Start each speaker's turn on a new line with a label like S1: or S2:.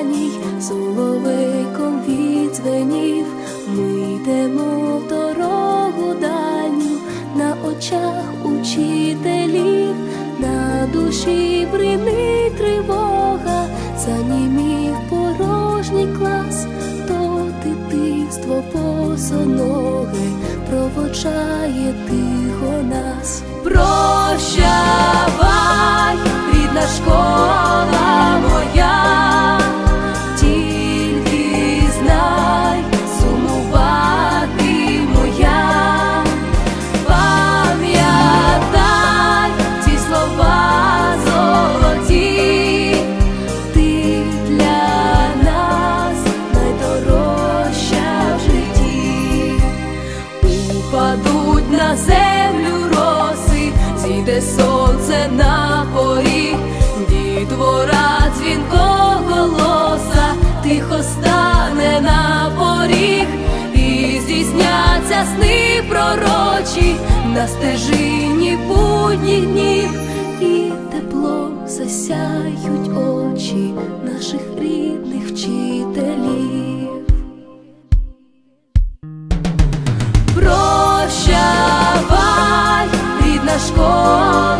S1: ранній соловейком відзвенів, ми йдемо в дорогу дальню на очах учителів, на душі бринить тривога, занімів порожній клас, то дитинство босоноге проводжає тихо нас. Прощавай, рідна школа Ясні пророчі, на стежині будніх днів, і тепло засяють очі наших рідних вчителів. Прощавай, рідна школа.